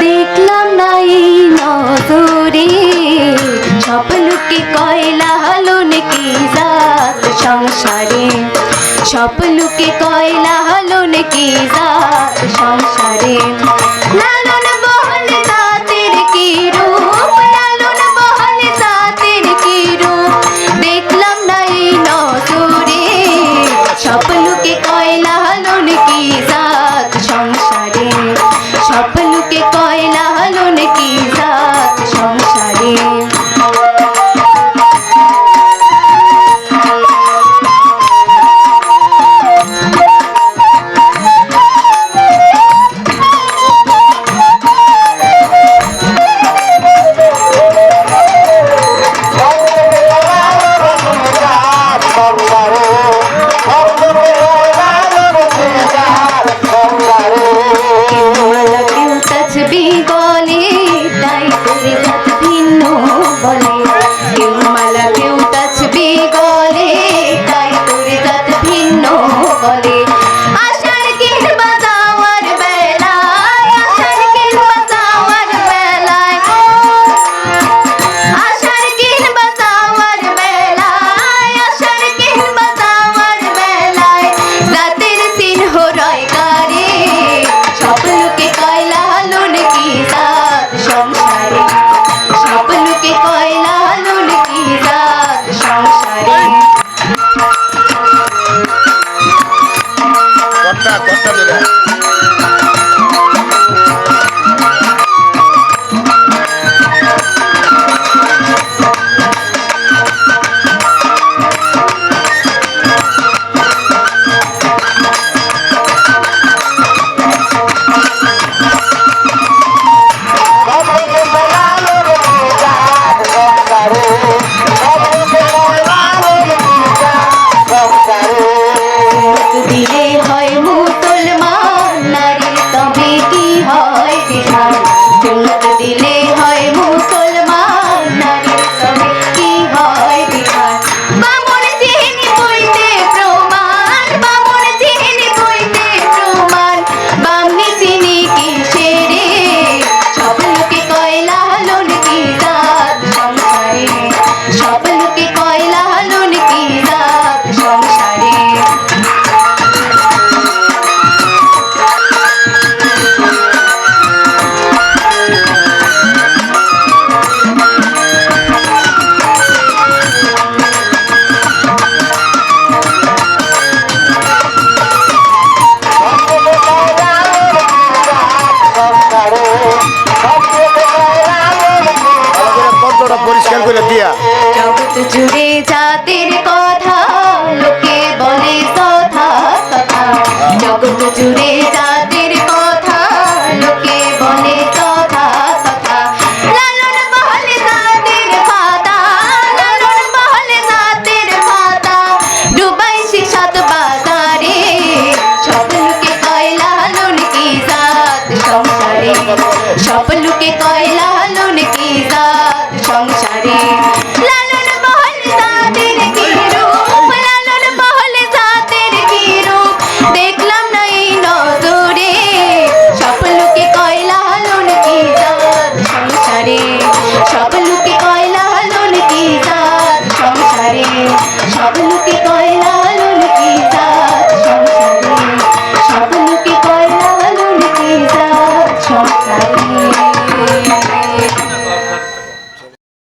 দেখলাম নাই নজরে। সপলুকে কয়লা হলো নাকি জাত সংসারে? সপলুকে কয়লা হলো নাকি জাত সংসারে? বুকে কয়লা হলো নাকি খেয়াল করে দিয়া। জগৎ জুড়ে জাতির কথা লোকে বলে কথা জগৎ জুড়ে জাতি সংসারে।